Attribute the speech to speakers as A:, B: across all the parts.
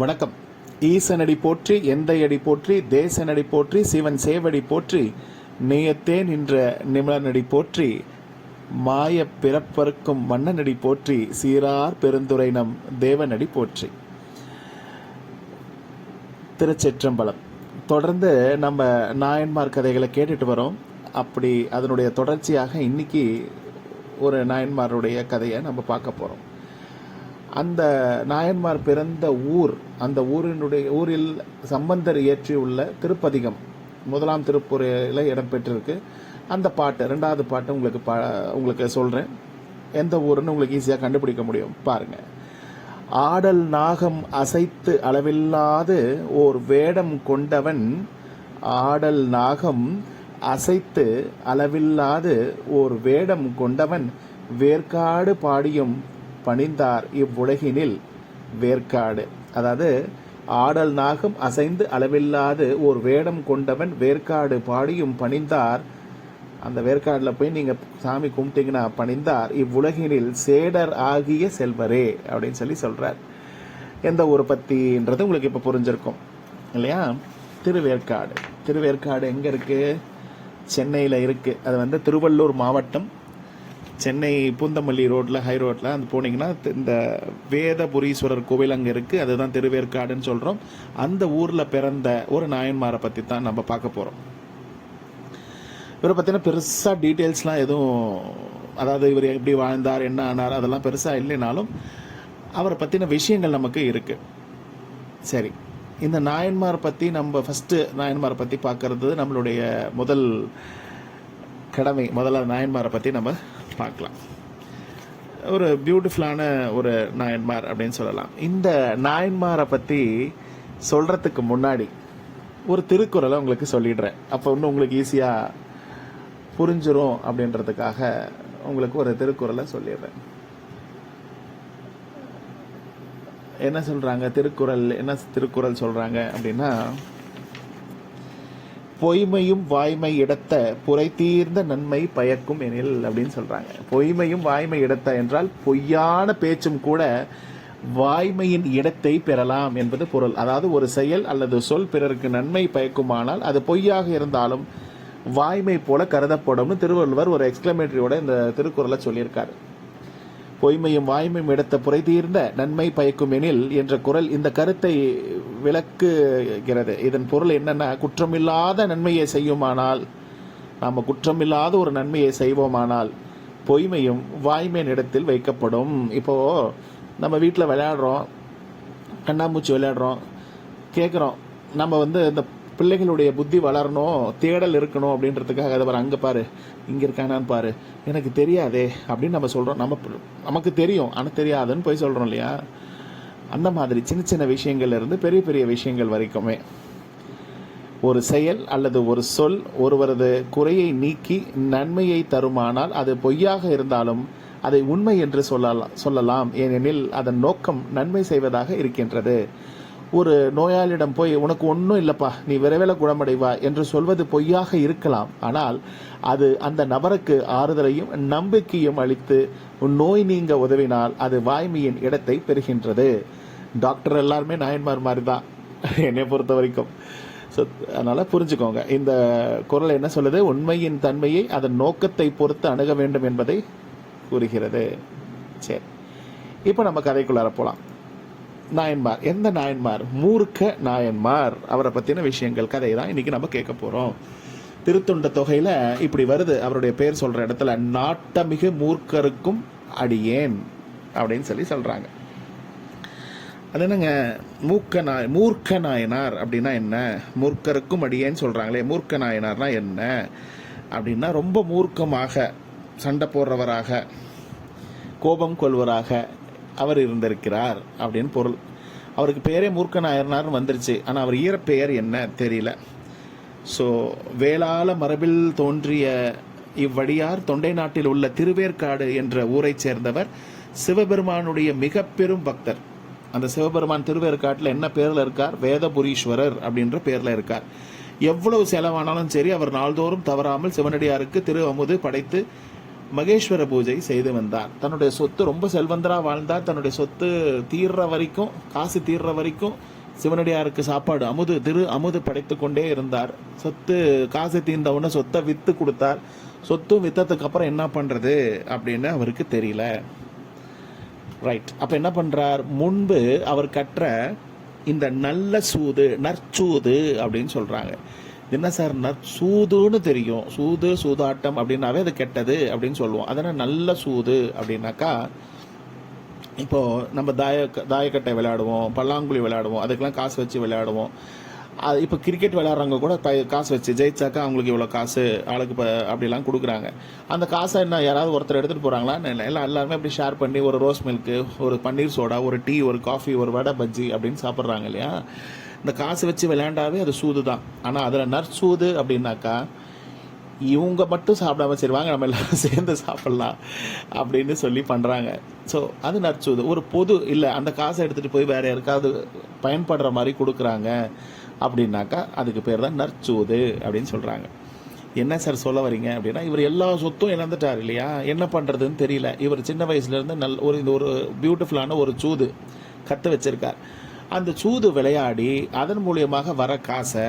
A: வணக்கம் ஈசனடி போற்றி எந்தையடி அடி போற்றி தேசனடி போற்றி சிவன் சேவடி போற்றி நேயத்தே நின்ற நிமிடநடி போற்றி மாய பிறப்பறுக்கும் மன்னனடி போற்றி சீரார் பெருந்துரை நம் தேவனடி போற்றி திருச்செற்றம்பலம் தொடர்ந்து நம்ம நாயன்மார் கதைகளை கேட்டுட்டு வரோம் அப்படி அதனுடைய தொடர்ச்சியாக இன்னைக்கு ஒரு நாயன்மாருடைய கதையை நம்ம பார்க்க போகிறோம் அந்த நாயன்மார் பிறந்த ஊர் அந்த ஊரினுடைய ஊரில் சம்பந்தர் இயற்றியுள்ள திருப்பதிகம் முதலாம் திருப்புரையில் இடம்பெற்றிருக்கு அந்த பாட்டு ரெண்டாவது பாட்டு உங்களுக்கு பா உங்களுக்கு சொல்கிறேன் எந்த ஊருன்னு உங்களுக்கு ஈஸியாக கண்டுபிடிக்க முடியும் பாருங்கள் ஆடல் நாகம் அசைத்து அளவில்லாது ஓர் வேடம் கொண்டவன் ஆடல் நாகம் அசைத்து அளவில்லாது ஓர் வேடம் கொண்டவன் வேர்க்காடு பாடியும் பணிந்தார் இவ்வுலகினில் வேர்க்காடு அதாவது ஆடல் நாகம் அசைந்து அளவில்லாது ஒரு வேடம் கொண்டவன் வேர்க்காடு பாடியும் பணிந்தார் அந்த வேர்க்காடில் போய் நீங்கள் சாமி கும்பிட்டீங்கன்னா பணிந்தார் இவ்வுலகினில் சேடர் ஆகிய செல்வரே அப்படின்னு சொல்லி சொல்கிறார் எந்த ஒரு பத்தின்றது உங்களுக்கு இப்போ புரிஞ்சிருக்கும் இல்லையா திருவேற்காடு திருவேற்காடு எங்கே இருக்குது சென்னையில் இருக்குது அது வந்து திருவள்ளூர் மாவட்டம் சென்னை பூந்தமல்லி ரோட்டில் ஹை ரோட்டில் அந்த போனீங்கன்னா இந்த வேதபுரீஸ்வரர் கோவில் அங்கே இருக்குது அதுதான் திருவேற்காடுன்னு சொல்கிறோம் அந்த ஊரில் பிறந்த ஒரு நாயன்மாரை பற்றி தான் நம்ம பார்க்க போகிறோம் இவரை பார்த்தீங்கன்னா பெருசாக டீட்டெயில்ஸ்லாம் எதுவும் அதாவது இவர் எப்படி வாழ்ந்தார் என்ன ஆனார் அதெல்லாம் பெருசாக இல்லைனாலும் அவரை பற்றின விஷயங்கள் நமக்கு இருக்குது சரி இந்த நாயன்மார் பற்றி நம்ம ஃபஸ்ட்டு நாயன்மாரை பற்றி பார்க்கறது நம்மளுடைய முதல் கடமை முதல்ல நாயன்மாரை பற்றி நம்ம பார்க்கலாம் ஒரு பியூட்டிஃபுல்லான ஒரு நாயன்மார் அப்படின்னு சொல்லலாம் இந்த நாயன்மாரை பற்றி சொல்கிறதுக்கு முன்னாடி ஒரு திருக்குறளை உங்களுக்கு சொல்லிடுறேன் அப்போ இன்னும் உங்களுக்கு ஈஸியாக புரிஞ்சிரும் அப்படின்றதுக்காக உங்களுக்கு ஒரு திருக்குறளை சொல்லிடுறேன் என்ன சொல்கிறாங்க திருக்குறள் என்ன திருக்குறள் சொல்கிறாங்க அப்படின்னா பொய்மையும் வாய்மை இடத்த புரை தீர்ந்த நன்மை பயக்கும் எனில் அப்படின்னு சொல்கிறாங்க பொய்மையும் வாய்மை இடத்த என்றால் பொய்யான பேச்சும் கூட வாய்மையின் இடத்தை பெறலாம் என்பது பொருள் அதாவது ஒரு செயல் அல்லது சொல் பிறருக்கு நன்மை பயக்குமானால் அது பொய்யாக இருந்தாலும் வாய்மை போல கருதப்படும்னு திருவள்ளுவர் ஒரு எக்ஸ்கிளமேட்டரியோட இந்த திருக்குறளை சொல்லியிருக்கார் பொய்மையும் வாய்மையும் இடத்த புரை தீர்ந்த நன்மை பயக்கும் எனில் என்ற குரல் இந்த கருத்தை விளக்குகிறது இதன் பொருள் என்னென்னா குற்றமில்லாத நன்மையை செய்யுமானால் நாம் குற்றமில்லாத ஒரு நன்மையை செய்வோமானால் பொய்மையும் வாய்மையின் இடத்தில் வைக்கப்படும் இப்போது நம்ம வீட்டில் விளையாடுறோம் கண்ணாமூச்சி விளையாடுறோம் கேட்குறோம் நம்ம வந்து இந்த பிள்ளைகளுடைய புத்தி வளரணும் தேடல் இருக்கணும் அப்படின்றதுக்காக அதை பாரு அங்கே பாரு இங்கே இருக்கானான்னு பாரு எனக்கு தெரியாதே அப்படின்னு நம்ம சொல்கிறோம் நம்ம நமக்கு தெரியும் ஆனால் தெரியாதுன்னு போய் சொல்கிறோம் இல்லையா அந்த மாதிரி சின்ன சின்ன இருந்து பெரிய பெரிய விஷயங்கள் வரைக்குமே ஒரு செயல் அல்லது ஒரு சொல் ஒருவரது குறையை நீக்கி நன்மையை தருமானால் அது பொய்யாக இருந்தாலும் அதை உண்மை என்று சொல்லலாம் சொல்லலாம் ஏனெனில் அதன் நோக்கம் நன்மை செய்வதாக இருக்கின்றது ஒரு நோயாளியிடம் போய் உனக்கு ஒன்றும் இல்லைப்பா நீ விரைவில் குணமடைவா என்று சொல்வது பொய்யாக இருக்கலாம் ஆனால் அது அந்த நபருக்கு ஆறுதலையும் நம்பிக்கையும் அளித்து நோய் நீங்க உதவினால் அது வாய்மையின் இடத்தை பெறுகின்றது டாக்டர் எல்லாருமே நாயன்மார் மாதிரி தான் என்னை பொறுத்த வரைக்கும் ஸோ அதனால் புரிஞ்சுக்கோங்க இந்த குரல் என்ன சொல்லுது உண்மையின் தன்மையை அதன் நோக்கத்தை பொறுத்து அணுக வேண்டும் என்பதை கூறுகிறது சரி இப்போ நம்ம கதைக்குள்ளார போகலாம் நாயன்மார் எந்த நாயன்மார் மூர்க்க நாயன்மார் அவரை பற்றின விஷயங்கள் கதை தான் இன்றைக்கி நம்ம கேட்க போகிறோம் திருத்தொண்ட தொகையில் இப்படி வருது அவருடைய பேர் சொல்கிற இடத்துல நாட்டமிகு மூர்க்கருக்கும் அடியேன் அப்படின்னு சொல்லி சொல்கிறாங்க அது என்னங்க மூக்க நாய் மூர்க்க நாயனார் அப்படின்னா என்ன மூர்க்கருக்கும் அடியேன்னு சொல்கிறாங்களே மூர்க்க நாயனார்னா என்ன அப்படின்னா ரொம்ப மூர்க்கமாக சண்டை போடுறவராக கோபம் கொள்வராக அவர் இருந்திருக்கிறார் அப்படின்னு பொருள் அவருக்கு பேரே மூர்க்க நாயனார்னு வந்துருச்சு ஆனால் அவர் ஈரப்பெயர் என்ன தெரியல ஸோ வேளாள மரபில் தோன்றிய இவ்வடியார் தொண்டை நாட்டில் உள்ள திருவேற்காடு என்ற ஊரைச் சேர்ந்தவர் சிவபெருமானுடைய மிக பெரும் பக்தர் அந்த சிவபெருமான் திருவேற்காட்டில் என்ன பேரில் இருக்கார் வேதபுரீஸ்வரர் அப்படின்ற பேரில் இருக்கார் எவ்வளவு செலவானாலும் சரி அவர் நாள்தோறும் தவறாமல் சிவனடியாருக்கு திரு அமுது படைத்து மகேஸ்வர பூஜை செய்து வந்தார் தன்னுடைய சொத்து ரொம்ப செல்வந்தராக வாழ்ந்தார் தன்னுடைய சொத்து தீர்ற வரைக்கும் காசு தீர்ற வரைக்கும் சிவனடியாருக்கு சாப்பாடு அமுது திரு அமுது படைத்து கொண்டே இருந்தார் சொத்து காசு தீர்ந்தவுடனே சொத்தை விற்று கொடுத்தார் சொத்தும் விற்றதுக்கு அப்புறம் என்ன பண்ணுறது அப்படின்னு அவருக்கு தெரியல ரைட் அப்போ என்ன பண்ணுறார் முன்பு அவர் கற்ற இந்த நல்ல சூது நற்சூது அப்படின்னு சொல்கிறாங்க என்ன சார் நற்சூதுன்னு தெரியும் சூது சூதாட்டம் அப்படின்னாவே அது கெட்டது அப்படின்னு சொல்லுவோம் அதனால் நல்ல சூது அப்படின்னாக்கா இப்போது நம்ம தாய தாயக்கட்டை விளையாடுவோம் பல்லாங்குழி விளையாடுவோம் அதுக்கெல்லாம் காசு வச்சு விளையாடுவோம் அது இப்போ கிரிக்கெட் விளையாடுறவங்க கூட இப்போ காசு வச்சு ஜெயிச்சாக்கா அவங்களுக்கு இவ்வளோ காசு ஆளுக்கு இப்போ அப்படிலாம் கொடுக்குறாங்க அந்த காசை என்ன யாராவது ஒருத்தர் எடுத்துகிட்டு போகிறாங்களா எல்லாம் எல்லாருமே அப்படி ஷேர் பண்ணி ஒரு ரோஸ் மில்க்கு ஒரு பன்னீர் சோடா ஒரு டீ ஒரு காஃபி ஒரு வடை பஜ்ஜி அப்படின்னு சாப்பிட்றாங்க இல்லையா இந்த காசு வச்சு விளையாண்டாவே அது சூது தான் ஆனால் அதில் நற்சூது அப்படின்னாக்கா இவங்க மட்டும் சாப்பிடாம சரி வாங்க நம்ம எல்லாரும் சேர்ந்து சாப்பிட்லாம் அப்படின்னு சொல்லி பண்ணுறாங்க ஸோ அது நற்சூது ஒரு பொது இல்லை அந்த காசை எடுத்துகிட்டு போய் வேறு யாருக்காவது பயன்படுற மாதிரி கொடுக்குறாங்க அப்படின்னாக்கா அதுக்கு பேர் தான் நற்சூது அப்படின்னு சொல்கிறாங்க என்ன சார் சொல்ல வரீங்க அப்படின்னா இவர் எல்லா சொத்தும் இழந்துட்டார் இல்லையா என்ன பண்ணுறதுன்னு தெரியல இவர் சின்ன வயசுலேருந்து நல் ஒரு இது ஒரு பியூட்டிஃபுல்லான ஒரு சூது கற்று வச்சுருக்கார் அந்த சூது விளையாடி அதன் மூலியமாக வர காசை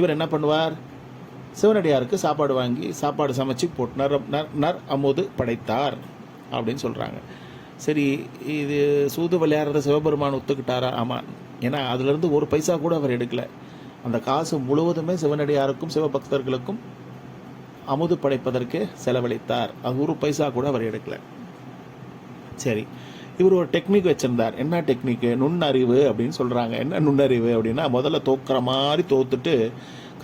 A: இவர் என்ன பண்ணுவார் சிவனடியாருக்கு சாப்பாடு வாங்கி சாப்பாடு சமைச்சு போட்டு நர் நர் நர் அமுது படைத்தார் அப்படின்னு சொல்கிறாங்க சரி இது சூது விளையாடுறத சிவபெருமான் ஒத்துக்கிட்டாரா ஆமாம் ஏன்னா அதுலேருந்து ஒரு பைசா கூட அவர் எடுக்கலை அந்த காசு முழுவதுமே சிவனடியாருக்கும் சிவபக்தர்களுக்கும் அமுது படைப்பதற்கு செலவழித்தார் அது ஒரு பைசா கூட அவர் எடுக்கலை சரி இவர் ஒரு டெக்னிக் வச்சுருந்தார் என்ன டெக்னிக்கு நுண்ணறிவு அப்படின்னு சொல்கிறாங்க என்ன நுண்ணறிவு அப்படின்னா முதல்ல தோக்குற மாதிரி தோத்துட்டு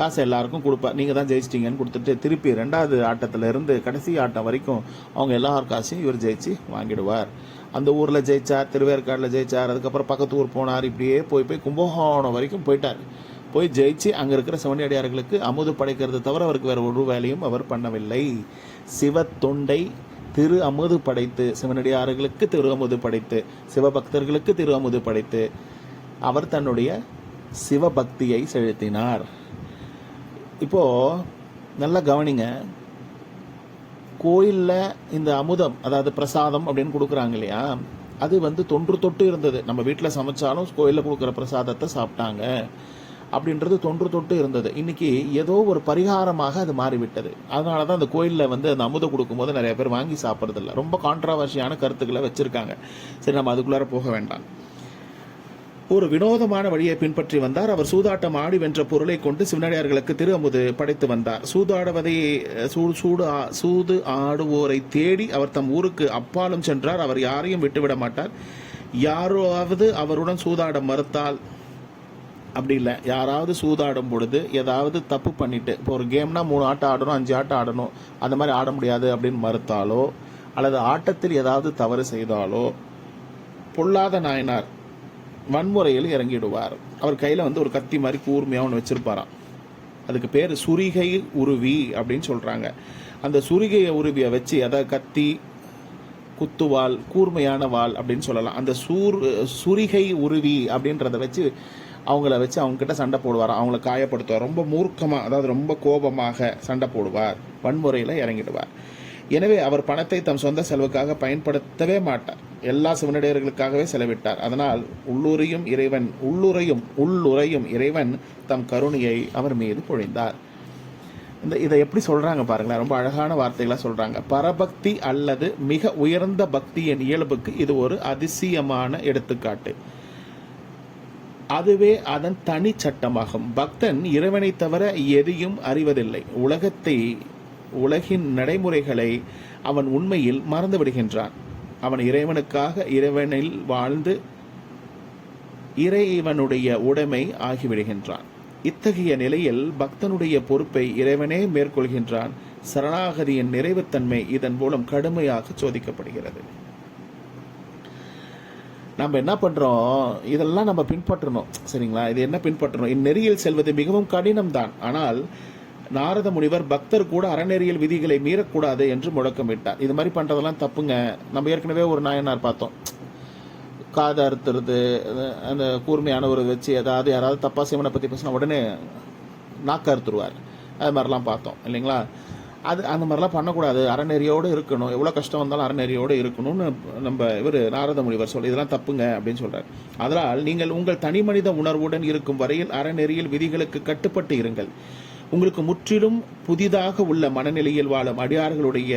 A: காசு எல்லாருக்கும் கொடுப்பேன் நீங்கள் தான் ஜெயிச்சிட்டிங்கன்னு கொடுத்துட்டு திருப்பி ரெண்டாவது ஆட்டத்தில் இருந்து கடைசி ஆட்டம் வரைக்கும் அவங்க எல்லார் காசையும் இவர் ஜெயிச்சு வாங்கிடுவார் அந்த ஊரில் ஜெயிச்சார் திருவேற்காடில் ஜெயிச்சார் அதுக்கப்புறம் பக்கத்து ஊர் போனார் இப்படியே போய் போய் கும்பகோணம் வரைக்கும் போயிட்டார் போய் ஜெயிச்சு அங்கே இருக்கிற சிவனி அடியார்களுக்கு அமுது படைக்கிறது தவிர அவருக்கு வேறு ஒரு வேலையும் அவர் பண்ணவில்லை சிவ தொண்டை திரு அமுது படைத்து சிவனடியார்களுக்கு திரு அமுது படைத்து சிவபக்தர்களுக்கு திரு அமுது படைத்து அவர் தன்னுடைய சிவபக்தியை செலுத்தினார் இப்போது நல்லா கவனிங்க கோயிலில் இந்த அமுதம் அதாவது பிரசாதம் அப்படின்னு கொடுக்குறாங்க இல்லையா அது வந்து தொன்று தொட்டு இருந்தது நம்ம வீட்டில் சமைச்சாலும் கோயிலில் கொடுக்குற பிரசாதத்தை சாப்பிட்டாங்க அப்படின்றது தொன்று தொட்டு இருந்தது இன்றைக்கி ஏதோ ஒரு பரிகாரமாக அது மாறிவிட்டது அதனால தான் அந்த கோயிலில் வந்து அந்த அமுதம் கொடுக்கும்போது நிறைய பேர் வாங்கி சாப்பிட்றதில்ல ரொம்ப கான்ட்ராவர்ஷியான கருத்துக்களை வச்சுருக்காங்க சரி நம்ம அதுக்குள்ளார போக வேண்டாம் ஒரு வினோதமான வழியை பின்பற்றி வந்தார் அவர் சூதாட்டம் ஆடி வென்ற பொருளை கொண்டு சிவனடியார்களுக்கு திரு அமுது படைத்து வந்தார் சூதாடுவதை சூடு சூடு சூது ஆடுவோரை தேடி அவர் தம் ஊருக்கு அப்பாலும் சென்றார் அவர் யாரையும் விட்டுவிட மாட்டார் யாராவது அவருடன் சூதாட மறுத்தால் அப்படி இல்லை யாராவது சூதாடும் பொழுது ஏதாவது தப்பு பண்ணிட்டு இப்போ ஒரு கேம்னா மூணு ஆட்டம் ஆடணும் அஞ்சு ஆட்டம் ஆடணும் அந்த மாதிரி ஆட முடியாது அப்படின்னு மறுத்தாலோ அல்லது ஆட்டத்தில் ஏதாவது தவறு செய்தாலோ பொல்லாத நாயனார் வன்முறையில் இறங்கிடுவார் அவர் கையில் வந்து ஒரு கத்தி மாதிரி கூர்மையாக ஒன்று வச்சுருப்பாராம் அதுக்கு பேர் சுரிகை உருவி அப்படின்னு சொல்கிறாங்க அந்த சுரிகை உருவியை வச்சு அதை கத்தி குத்துவால் கூர்மையான வால் அப்படின்னு சொல்லலாம் அந்த சூர் சுரிகை உருவி அப்படின்றத வச்சு அவங்கள வச்சு அவங்கக்கிட்ட சண்டை போடுவார் அவங்கள காயப்படுத்துவார் ரொம்ப மூர்க்கமாக அதாவது ரொம்ப கோபமாக சண்டை போடுவார் வன்முறையில் இறங்கிடுவார் எனவே அவர் பணத்தை தம் சொந்த செலவுக்காக பயன்படுத்தவே மாட்டார் எல்லா சிவனடியர்களுக்காகவே செலவிட்டார் அதனால் உள்ளூரையும் இறைவன் உள்ளுரையும் உள்ளுரையும் இறைவன் தம் கருணையை அவர் மீது பொழிந்தார் இந்த இதை எப்படி சொல்கிறாங்க பாருங்களேன் ரொம்ப அழகான வார்த்தைகளாக சொல்கிறாங்க பரபக்தி அல்லது மிக உயர்ந்த பக்தியின் இயல்புக்கு இது ஒரு அதிசயமான எடுத்துக்காட்டு அதுவே அதன் தனி சட்டமாகும் பக்தன் இறைவனை தவிர எதையும் அறிவதில்லை உலகத்தை உலகின் நடைமுறைகளை அவன் உண்மையில் மறந்து விடுகின்றான் அவன் இறைவனுக்காக இறைவனில் வாழ்ந்து இறைவனுடைய உடைமை ஆகிவிடுகின்றான் இத்தகைய நிலையில் பக்தனுடைய பொறுப்பை இறைவனே மேற்கொள்கின்றான் சரணாகதியின் நிறைவுத்தன்மை இதன் மூலம் கடுமையாக சோதிக்கப்படுகிறது நம்ம என்ன பண்ணுறோம் இதெல்லாம் நம்ம பின்பற்றணும் சரிங்களா இது என்ன பின்பற்றணும் இந்நெறியில் செல்வது மிகவும் கடினம் தான் ஆனால் நாரத முனிவர் பக்தர் கூட அறநெறியல் விதிகளை மீறக்கூடாது என்று முழக்கமிட்டார் இது மாதிரி பண்ணுறதெல்லாம் தப்புங்க நம்ம ஏற்கனவே ஒரு நாயனார் பார்த்தோம் காதை அறுத்துறது அந்த கூர்மையான ஒரு வச்சு ஏதாவது யாராவது தப்பா சிவனை பற்றி பேசினா உடனே நாக்க அறுத்துருவார் அது மாதிரிலாம் பார்த்தோம் இல்லைங்களா அது அந்த மாதிரிலாம் பண்ணக்கூடாது அறநெறியோடு இருக்கணும் எவ்வளோ கஷ்டம் வந்தாலும் அறநெறியோடு இருக்கணும்னு நம்ம இவர் நாரத முனிவர் சொல்லி இதெல்லாம் தப்புங்க அப்படின்னு சொல்கிறார் அதனால் நீங்கள் உங்கள் தனி மனித உணர்வுடன் இருக்கும் வரையில் அறநெறியில் விதிகளுக்கு கட்டுப்பட்டு இருங்கள் உங்களுக்கு முற்றிலும் புதிதாக உள்ள மனநிலையில் வாழும் அடியார்களுடைய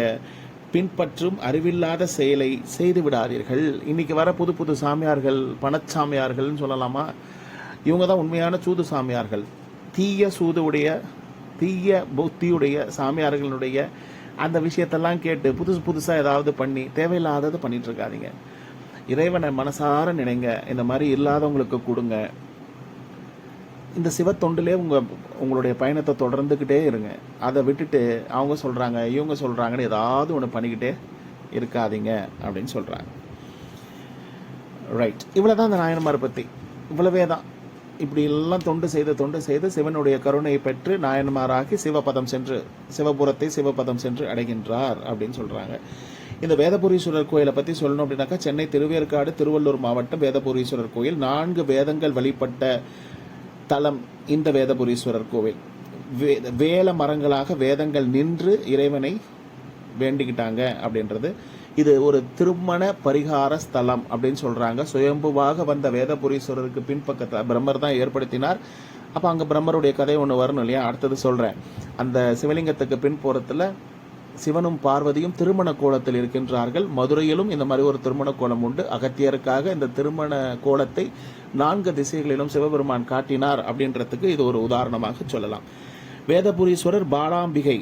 A: பின்பற்றும் அறிவில்லாத செயலை செய்து விடாதீர்கள் இன்னைக்கு வர புது புது சாமியார்கள் பணச்சாமியார்கள்னு சொல்லலாமா இவங்க தான் உண்மையான சூது சாமியார்கள் தீய சூதுடைய தீய புத்தியுடைய சாமியார்களுடைய அந்த விஷயத்தெல்லாம் கேட்டு புதுசு புதுசாக ஏதாவது பண்ணி தேவையில்லாதது பண்ணிட்டு இருக்காதிங்க இறைவனை மனசார நினைங்க இந்த மாதிரி இல்லாதவங்களுக்கு கொடுங்க இந்த சிவத்தொண்டிலே உங்கள் உங்களுடைய பயணத்தை தொடர்ந்துக்கிட்டே இருங்க அதை விட்டுட்டு அவங்க சொல்கிறாங்க இவங்க சொல்கிறாங்கன்னு ஏதாவது ஒன்று பண்ணிக்கிட்டே இருக்காதீங்க அப்படின்னு சொல்கிறாங்க ரைட் இவ்வளோ தான் அந்த நாயன்மார் பற்றி இவ்வளவே தான் இப்படி எல்லாம் தொண்டு செய்து தொண்டு செய்து சிவனுடைய கருணையை பெற்று நாயன்மாராகி சிவபதம் சென்று சிவபுரத்தை சிவபதம் சென்று அடைகின்றார் அப்படின்னு சொல்கிறாங்க இந்த வேதபுரீஸ்வரர் கோயிலை பற்றி சொல்லணும் அப்படின்னாக்கா சென்னை திருவேற்காடு திருவள்ளூர் மாவட்டம் வேதபுரீஸ்வரர் கோயில் நான்கு வேதங்கள் வழிபட்ட தலம் இந்த வேதபுரீஸ்வரர் கோவில் வேல மரங்களாக வேதங்கள் நின்று இறைவனை வேண்டிக்கிட்டாங்க அப்படின்றது இது ஒரு திருமண பரிகார ஸ்தலம் அப்படின்னு சொல்கிறாங்க சுயம்புவாக வந்த வேதபுரீஸ்வரருக்கு பின்பக்கத்தை பிரம்மர் தான் ஏற்படுத்தினார் அப்போ அங்கே பிரம்மருடைய கதை ஒன்று வரணும் இல்லையா அடுத்தது சொல்கிறேன் அந்த சிவலிங்கத்துக்கு பின்புறத்தில் சிவனும் பார்வதியும் திருமண கோலத்தில் இருக்கின்றார்கள் மதுரையிலும் இந்த மாதிரி ஒரு திருமண கோலம் உண்டு அகத்தியருக்காக இந்த திருமண கோலத்தை நான்கு திசைகளிலும் சிவபெருமான் காட்டினார் அப்படின்றதுக்கு இது ஒரு உதாரணமாக சொல்லலாம் வேதபுரீஸ்வரர் பாலாம்பிகை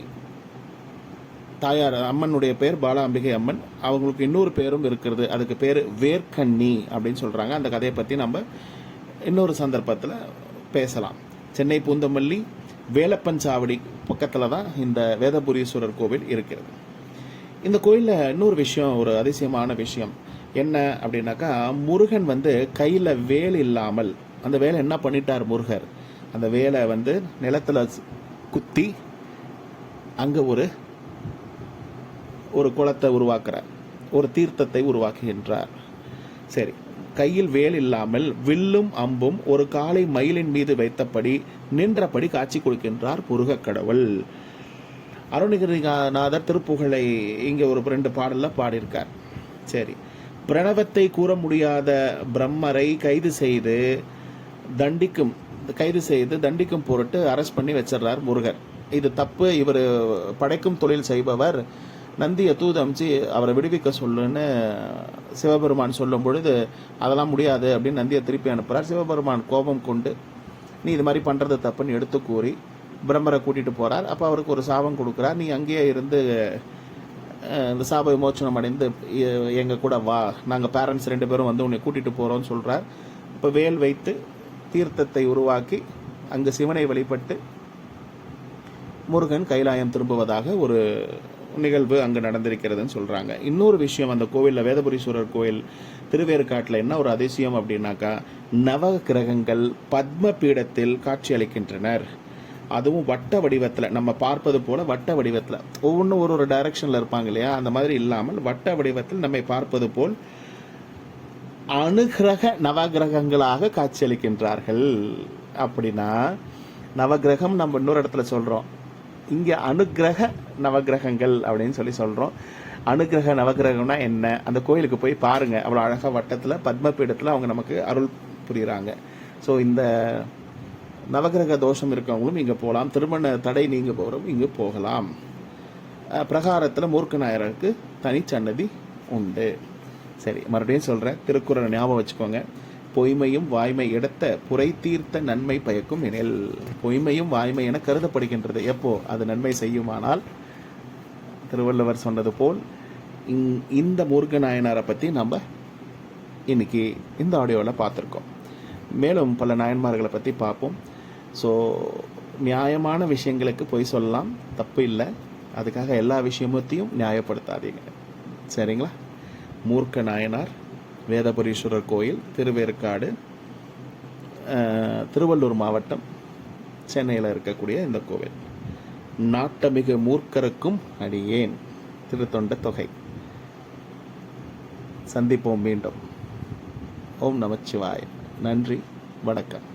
A: தாயார் அம்மனுடைய பெயர் பாலாம்பிகை அம்மன் அவங்களுக்கு இன்னொரு பேரும் இருக்கிறது அதுக்கு பேர் வேர்க்கண்ணி அப்படின்னு சொல்கிறாங்க அந்த கதையை பற்றி நம்ம இன்னொரு சந்தர்ப்பத்தில் பேசலாம் சென்னை பூந்தமல்லி வேலப்பன் சாவடி பக்கத்தில் தான் இந்த வேதபுரீஸ்வரர் கோவில் இருக்கிறது இந்த கோயிலில் இன்னொரு விஷயம் ஒரு அதிசயமான விஷயம் என்ன அப்படின்னாக்கா முருகன் வந்து கையில் வேல் இல்லாமல் அந்த வேலை என்ன பண்ணிட்டார் முருகர் அந்த வேலை வந்து நிலத்தில் குத்தி அங்கே ஒரு ஒரு குளத்தை உருவாக்குறார் ஒரு தீர்த்தத்தை உருவாக்குகின்றார் சரி கையில் வேல் இல்லாமல் வில்லும் அம்பும் ஒரு காலை மயிலின் மீது வைத்தபடி நின்றபடி காட்சி கொடுக்கின்றார் முருகக் கடவுள் அருணகிரிநாதர் திருப்புகழை இங்கே ஒரு ரெண்டு பாடலில் பாடியிருக்கார் சரி பிரணவத்தை கூற முடியாத பிரம்மரை கைது செய்து தண்டிக்கும் கைது செய்து தண்டிக்கும் பொருட்டு அரெஸ்ட் பண்ணி வச்சிடறார் முருகர் இது தப்பு இவர் படைக்கும் தொழில் செய்பவர் நந்தியை தூது அமைச்சு அவரை விடுவிக்க சொல்லுன்னு சிவபெருமான் சொல்லும் பொழுது அதெல்லாம் முடியாது அப்படின்னு நந்தியை திருப்பி அனுப்புகிறார் சிவபெருமான் கோபம் கொண்டு நீ இது மாதிரி பண்ணுறது தப்புன்னு எடுத்து கூறி பிரம்மரை கூட்டிகிட்டு போகிறார் அப்போ அவருக்கு ஒரு சாபம் கொடுக்குறார் நீ அங்கேயே இருந்து இந்த சாப விமோச்சனம் அடைந்து எங்கள் கூட வா நாங்கள் பேரண்ட்ஸ் ரெண்டு பேரும் வந்து உன்னை கூட்டிகிட்டு போகிறோம்னு சொல்கிறார் இப்போ வேல் வைத்து தீர்த்தத்தை உருவாக்கி அங்கு சிவனை வழிபட்டு முருகன் கைலாயம் திரும்புவதாக ஒரு நிகழ்வு அங்கு நடந்திருக்கிறதுன்னு சொல்கிறாங்க இன்னொரு விஷயம் அந்த கோவிலில் வேதபுரீஸ்வரர் கோவில் திருவேற்காட்டில் என்ன ஒரு அதிசயம் அப்படின்னாக்கா நவ கிரகங்கள் பத்ம பீடத்தில் காட்சி அளிக்கின்றனர் அதுவும் வட்ட வடிவத்தில் நம்ம பார்ப்பது போல வட்ட வடிவத்தில் ஒவ்வொன்றும் ஒரு ஒரு டைரக்ஷனில் இருப்பாங்க இல்லையா அந்த மாதிரி இல்லாமல் வட்ட வடிவத்தில் நம்மை பார்ப்பது போல் அணுகிரக நவகிரகங்களாக காட்சியளிக்கின்றார்கள் அப்படின்னா நவகிரகம் நம்ம இன்னொரு இடத்துல சொல்கிறோம் இங்கே அனுகிரக நவகிரகங்கள் அப்படின்னு சொல்லி சொல்கிறோம் அனுகிரக நவகிரகம்னா என்ன அந்த கோயிலுக்கு போய் பாருங்கள் அவ்வளோ அழகாக வட்டத்தில் பத்மபீடத்தில் அவங்க நமக்கு அருள் புரிகிறாங்க ஸோ இந்த நவகிரக தோஷம் இருக்கவங்களும் இங்கே போகலாம் திருமண தடை நீங்க போகிறவங்க இங்கே போகலாம் பிரகாரத்தில் மூர்க்க நாயருக்கு தனி சன்னதி உண்டு சரி மறுபடியும் சொல்கிறேன் திருக்குறளை ஞாபகம் வச்சுக்கோங்க பொய்மையும் வாய்மை இடத்த புரை தீர்த்த நன்மை பயக்கும் எனில் பொய்மையும் வாய்மை என கருதப்படுகின்றது எப்போ அது நன்மை செய்யுமானால் திருவள்ளுவர் சொன்னது போல் இந்த முருக நாயனாரை பற்றி நம்ம இன்னைக்கு இந்த ஆடியோவில் பார்த்துருக்கோம் மேலும் பல நாயன்மார்களை பற்றி பார்ப்போம் ஸோ நியாயமான விஷயங்களுக்கு போய் சொல்லலாம் தப்பு இல்லை அதுக்காக எல்லா விஷயமத்தையும் நியாயப்படுத்தாதீங்க சரிங்களா மூர்க்க நாயனார் வேதபுரீஸ்வரர் கோயில் திருவேற்காடு திருவள்ளூர் மாவட்டம் சென்னையில் இருக்கக்கூடிய இந்த கோவில் நாட்டமிகு மூர்க்கருக்கும் அடியேன் திருத்தொண்ட தொகை சந்திப்போம் மீண்டும் ஓம் நமச்சிவாய் நன்றி வணக்கம்